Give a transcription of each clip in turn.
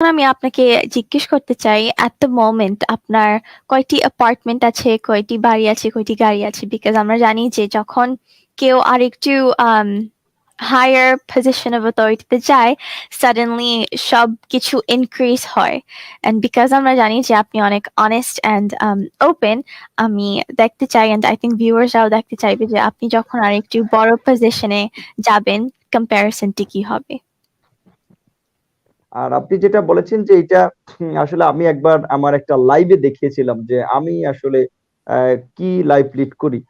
আমি আপনাকে জিজ্ঞেস করতে চাই এট দ্য মোমেন্ট আপনার কয়টি অ্যাপার্টমেন্ট আছে, কয়টি বাড়ি আছে, কয়টি গাড়ি আছে? বিকজ আমরা জানি যে যখন কেউ আরেকটু হায়ার পজিশন অফ অথরিটি তে যায় সাডেনলি সবকিছু ইনক্রিজ হয়। অ্যান্ড বিকজ আমরা জানি যে আপনি অনেক অনেস্ট অ্যান্ড ওপেন আমি দেখতে চাই অ্যান্ড আই থিঙ্ক ভিউয়ার্স রাও দেখতে চাইবে যে আপনি যখন আরেকটু বড় পজিশনে যাবেন কম্প্যারিসনটি কি হবে? আর আপনি যেটা বলেছেন যে এটা আসলে আমি একবার আমার একটা লাইভে দেখিয়েছিলাম যে আমি আসলে কি লাইভ লিড করি।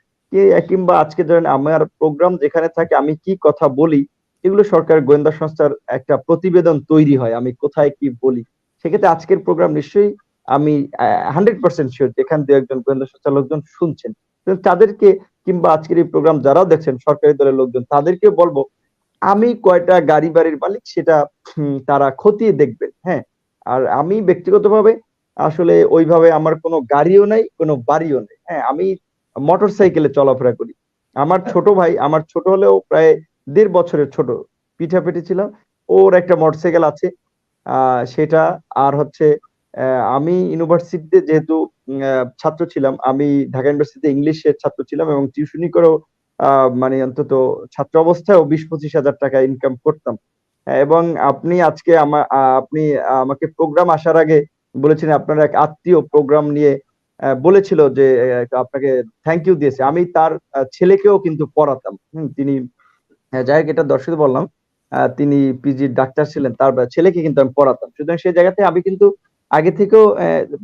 কিংবা আজকে ধরেন আমার প্রোগ্রাম যেখানে থাকে আমি কি কথা বলি, এগুলো সরকার গোয়েন্দা সংস্থার একটা প্রতিবেদন তৈরি হয়। আমি কোথায় কি বলি। সেক্ষেত্রে আজকের প্রোগ্রাম নিশ্চয়ই আমি আ 100% সিউর যে এখান দিয়ে একজন গোয়েন্দা সংস্থার লোকজন শুনছেন। তাদেরকে কিংবা আজকের এই প্রোগ্রাম যারাও দেখছেন সরকারি দলের লোকজন তাদেরকে বলব, আমি কয়টা গাড়ি বাড়ির মালিক সেটা তারা খতিয়ে দেখবেন। হ্যাঁ? আর আমি ব্যক্তিগতভাবে আসলে ওইভাবে আমার কোনো গাড়িও নাই, কোনো বাড়িও নেই। হ্যাঁ? আমি মোটরসাইকেলে চলাফেরা করি। আমার ছোট ভাই, আমার ছোট হলেও প্রায় দেড় বছরের ছোট। পিঠাপিঠি ছিলাম। ওর একটা মোটরসাইকেল আছে। আ সেটা আর হচ্ছে আমি ইউনিভার্সিটিতে যেহেতু ছাত্র ছিলাম, আমি ঢাকা ইউনিভার্সিটিতে ইংলিশের ছাত্র ছিলাম এবং টিউশনি করেও মানে অন্তত ছাত্র অবস্থায় বিশ পঁচিশ হাজার টাকা ইনকাম করতাম। হ্যাঁ, এবং আপনি আজকে আমার আপনি আমাকে প্রোগ্রাম আসার আগে বলেছিলেন আপনার এক আত্মীয় প্রোগ্রাম নিয়ে বলেছিল যে আপনাকে থ্যাংক ইউ দিয়েছে। আমি তার ছেলেকেও কিন্তু পড়াতাম। তিনি হ্যাঁ, যাই হোক এটা দর্শক বললাম। তিনি পিজির ডাক্তার ছিলেন। তার ছেলেকে কিন্তু আমি পড়াতাম। সুতরাং সেই জায়গাতে আমি কিন্তু আগে থেকেও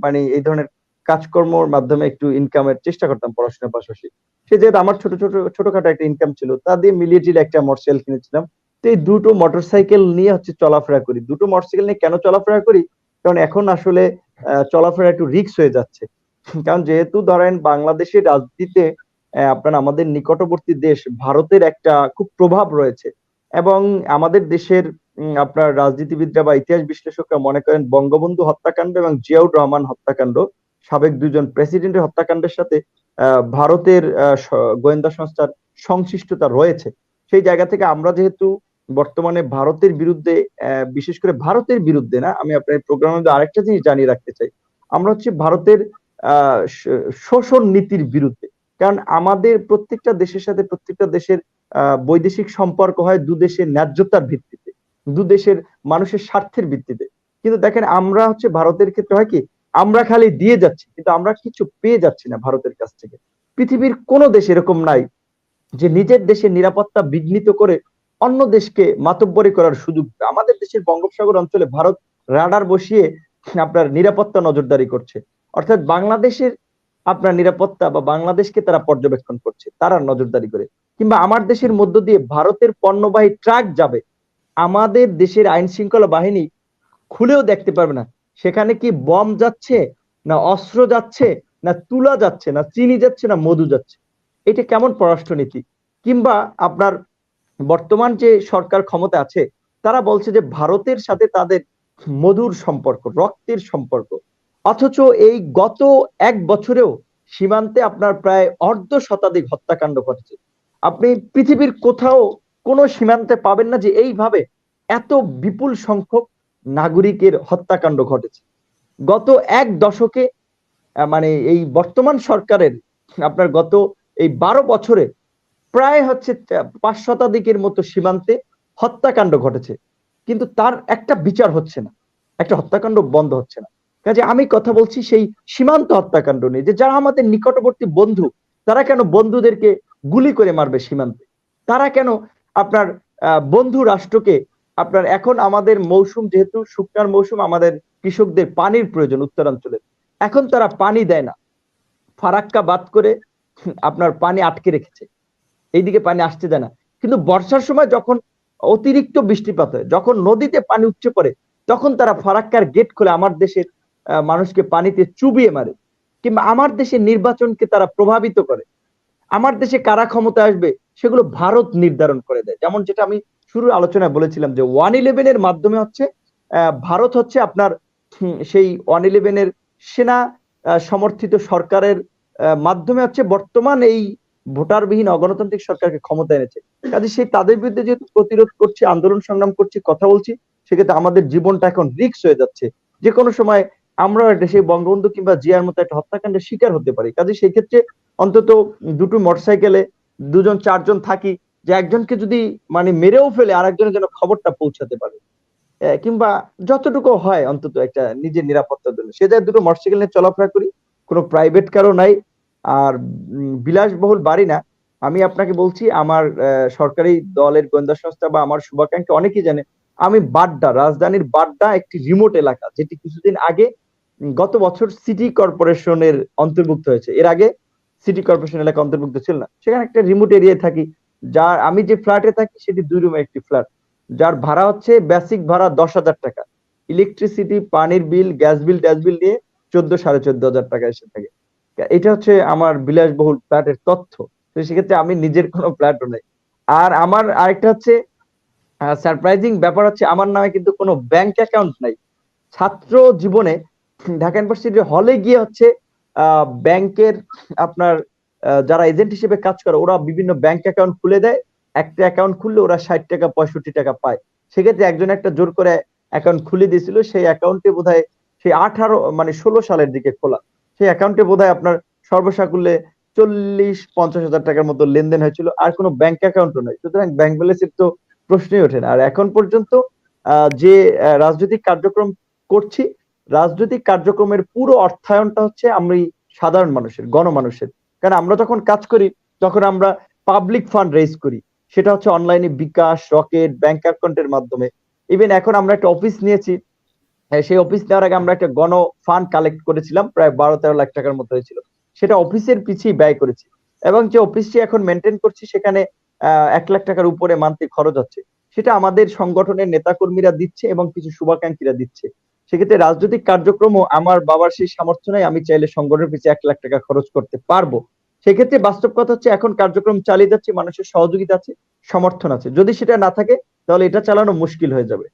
মানে এই ধরনের কাজকর্মর মাধ্যমে একটু ইনকামের চেষ্টা করতাম পড়াশোনার পাশাপাশি। সে যেহেতু আমার ছোট, ছোট ছোটখাটো একটা ইনকাম ছিল। তা দিয়ে মিলিয়ে ঝিলিয়ে একটা মোটরসাইকেল কিনেছিলাম। তো এই দুটো মোটরসাইকেল নিয়ে হচ্ছে চলাফেরা করি। দুটো মোটরসাইকেল নিয়ে কেন চলাফেরা করি? কারণ এখন আসলে চলাফেরা একটু রিস্ক হয়ে যাচ্ছে। কারণ যেহেতু ধরেন বাংলাদেশের রাজনীতিতে আপনার আমাদের নিকটবর্তী দেশ ভারতের একটা খুব প্রভাব রয়েছে। এবং আমাদের দেশের আপনার রাজনীতিবিদরা বা ইতিহাস বিশ্লেষকরা মনে করেন বঙ্গবন্ধু হত্যাকাণ্ড এবং জিয়াউর রহমান হত্যাকাণ্ড, সাবেক ২ জন প্রেসিডেন্টের হত্যাকাণ্ডের সাথে ভারতের গোয়েন্দা সংস্থার সংশ্লিষ্টতা রয়েছে। সেই জায়গা থেকে আমরা যেহেতু বর্তমানে ভারতের বিরুদ্ধে বিশেষ করে ভারতের বিরুদ্ধে না, আমি আপনার প্রোগ্রামের মধ্যে আরেকটা জিনিস জানিয়ে রাখতে চাই। আমরা হচ্ছে ভারতের শোষণ নীতির বিরুদ্ধে। কারণ আমাদের প্রত্যেকটা দেশের সাথে প্রত্যেকটা দেশের বৈদেশিক সম্পর্ক হয় ২ দেশের ন্যায্যতার ভিত্তিতে। ২ দেশের মানুষের স্বার্থের ভিত্তিতে। কিন্তু দেখেন আমরা হচ্ছে ভারতের ক্ষেত্রে হয় কি? আমরা খালি দিয়ে যাচ্ছি। কিন্তু আমরা কিছু পেয়ে যাচ্ছি না ভারতের কাছ থেকে। পৃথিবীর কোন দেশ এরকম নাই যে নিজের দেশের নিরাপত্তা বিঘ্নিত করে অন্য দেশকে মাতব্বরি করার সুযোগ আমাদের দেশের বঙ্গোপসাগর অঞ্চলে ভারত রাডার বসিয়ে আপনার নিরাপত্তা নজরদারি করছে। অর্থাৎ বাংলাদেশের আপনার নিরাপত্তা বা বাংলাদেশকে তারা পর্যবেক্ষণ করছে। তারা নজরদারি করে। কিংবা আমার দেশের মধ্য দিয়ে ভারতের পণ্যবাহী ট্রাক যাবে। আমাদের দেশের আইন শৃঙ্খলা বাহিনী খুলেও দেখতে পারবে না। সেখানে কি বম যাচ্ছে, না অস্ত্র যাচ্ছে, না তুলা যাচ্ছে, না চিনি যাচ্ছে, না মধু যাচ্ছে। এটা কেমন পররাষ্ট্রনীতি? কিংবা আপনার বর্তমান যে সরকার ক্ষমতা আছে, তারা বলছে যে ভারতের সাথে তাদের মধুর সম্পর্ক, রক্তের সম্পর্ক। অথচ এই গত এক বছরেও সীমান্তে আপনার প্রায় অর্ধ শতাধিক হত্যাকাণ্ড ঘটেছে। আপনি পৃথিবীর কোথাও কোন সীমান্তে পাবেন না যে এইভাবে এত বিপুল সংখ্যক নাগরিকের হত্যাকাণ্ড ঘটেছে। গত ১ দশকে মানে এই বর্তমান সরকারের আপনার গত এই ১২ বছরে প্রায় হচ্ছে ৫ শতাধিকের মতো সীমান্তে হত্যাকাণ্ড ঘটেছে। কিন্তু তার একটা বিচার হচ্ছে না। একটা হত্যাকাণ্ড বন্ধ হচ্ছে না। কাজে আমি কথা বলছি সেই সীমান্ত হত্যাকাণ্ড নিয়ে যে যারা আমাদের নিকটবর্তী বন্ধু, তারা কেন বন্ধুদেরকে গুলি করে মারবে সীমান্তে? তারা কেন আপনার বন্ধু রাষ্ট্রকে আপনার এখন আমাদের মৌসুম যেহেতু শুকনার মৌসুম আমাদের কৃষকদের পানির প্রয়োজন উত্তরাঞ্চলে। এখন তারা পানি দেয় না। ফারাক্কা বাদ করে আপনার পানি আটকে রেখেছে। এইদিকে পানি আসতে দেয় না। কিন্তু বর্ষার সময় যখন অতিরিক্ত বৃষ্টিপাত হয়, যখন নদীতে পানি উপচে পড়ে, তখন তারা ফারাক্কার গেট খুলে আমার দেশের মানুষকে পানিতে চুবিয়ে মারে। কিংবা আমার দেশের নির্বাচনকে তারা প্রভাবিত করে। আমার দেশে কারা ক্ষমতা আসবে সেগুলো ভারত নির্ধারণ করে দেয়। যেমন যেটা আমি শুরুর আলোচনায় বলেছিলাম যে 111 এর মাধ্যমে হচ্ছে ভারত হচ্ছে আপনার সেই 111 এর সেনা সমর্থিত সরকারের মাধ্যমে হচ্ছে বর্তমান এই ভোটারবিহীন অগণতান্ত্রিক সরকারকে ক্ষমতায় এনেছে। কাজেই সেই তাদের বিরুদ্ধে যেহেতু প্রতিরোধ করছি, আন্দোলন সংগ্রাম করছি, কথা বলছি, সেক্ষেত্রে আমাদের জীবনটা এখন রিস্ক হয়ে যাচ্ছে যে কোনো সময় আমরা একটা সেই বঙ্গবন্ধু কিংবা জিয়ার মতো একটা হত্যাকাণ্ডের শিকার হতে পারি কাজে সেই ক্ষেত্রে অন্তত দুটো মোটরসাইকেলে দুজন চারজন থাকি যে একজনকে যদি মানে মেরেও ফেলে, আরেকজনের যেন খবরটা পৌঁছাতে পারে। কিংবা যতটুকু হয় অন্তত একটা নিজের নিরাপত্তার জন্য। সে যায় দুটো মোটরসাইকেল নিয়ে চলাফেরা করি, কোনো প্রাইভেট কারও নাই, আর বিলাসবহুল বাড়ি না। আমি আপনাকে বলছি, আমার সরকারি দলের গোয়েন্দা সংস্থা বা আমার শুভাকাঙ্ক্ষী অনেকেই জানে, আমি বাড্ডা, রাজধানীর বাড্ডা একটি রিমোট এলাকা, যেটি কিছুদিন আগে গত বছর সিটি কর্পোরেশনের অন্তর্ভুক্ত হয়েছে। এর আগে সিটি কর্পোরেশন এলাকা অন্তর্ভুক্ত ছিল না। সেখানে একটা রিমোট এরিয়ায় থাকি। যার আমি যে ফ্ল্যাটে থাকি, সেটি দুই রুমের একটি ফ্ল্যাট যার ভাড়া হচ্ছে বেসিক ভাড়া দশ হাজার টাকা। ইলেকট্রিসিটি পানির বিল গ্যাস বিল ট্যাস বিল দিয়ে চোদ্দ সাড়ে চোদ্দ হাজার টাকা এসে থাকে। এটা হচ্ছে আমার বিলাসবহুল ফ্ল্যাটের তথ্য। তো সেক্ষেত্রে আমি নিজের কোনো ফ্ল্যাটও নেই। আর আমার আরেকটা হচ্ছে সারপ্রাইজিং ব্যাপার হচ্ছে আমার নামে কিন্তু কোনো ব্যাংক অ্যাকাউন্ট নাই। ছাত্র জীবনে ঢাকা ইউনিভার্সিটির হলে গিয়ে হচ্ছে ব্যাংকের আপনার যারা এজেন্ট হিসেবে কাজ করে, ওরা বিভিন্ন ব্যাংক অ্যাকাউন্ট খুলে দেয়। একটা অ্যাকাউন্ট খুললে ওরা ষাট টাকা, পঁয়ষট্টি টাকা পায়। সেক্ষেত্রে একজন একটা জোর করে অ্যাকাউন্ট খুলে দিয়েছিল, সেই অ্যাকাউন্টে বোধ হয় সেই আঠারো মানে ষোলো সালের দিকে খোলা। সেই অ্যাকাউন্টে বোধহয় আপনার সর্বসাকুল্যে চল্লিশ, পঞ্চাশ হাজার টাকার মতো লেনদেন হয়েছিল। আর কোনো ব্যাংক অ্যাকাউন্টও নয় সুতরাং ব্যাংক ব্যালেন্সের তো প্রশ্নই ওঠে না। আর এখন পর্যন্ত যে রাজনৈতিক কার্যক্রম করছি, রাজনৈতিক কার্যক্রমের পুরো অর্থায়নটা হচ্ছে আমি সাধারণ মানুষের, গণমানুষের। কারণ আমরা যখন কাজ করি তখন আমরা পাবলিক ফান্ড রেজ করি সেটা হচ্ছে অনলাইনে বিকাশ রকেট ব্যাংক অ্যাকাউন্টের মাধ্যমে। ইভেন এখন আমরা একটা অফিস নিয়েছি হ্যাঁ, সেই অফিস নেওয়ার আগে আমরা একটা গণ ফান্ড কালেক্ট করেছিলাম প্রায় বারো তেরো লাখ টাকার মতো হয়েছিল। সেটা অফিসের পিছিয়ে ব্যয় করেছি। এবং যে অফিসটি এখন মেনটেন করছি সেখানে এক লাখ টাকার উপরে মান্থলি খরচ হচ্ছে। সেটা আমাদের সংগঠনের নেতাকর্মীরা দিচ্ছে এবং কিছু শুভাকাঙ্ক্ষীরা দিচ্ছে। সেক্ষেত্রে রাজনৈতিক কার্যক্রমও আমার বাবার সেই সামর্থ্য নেই, আমি চাইলে সংগঠনের পিছিয়ে এক লাখ টাকা খরচ করতে পারব সেক্ষেত্রে বাস্তব কথা হচ্ছে এখন কার্যক্রম চালিয়ে যাচ্ছে, মানুষের সহযোগিতা আছে, সমর্থন আছে যদি সেটা না থাকে, তাহলে এটা চালানো মুশকিল হয়ে যাবে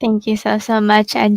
thank you sir so. And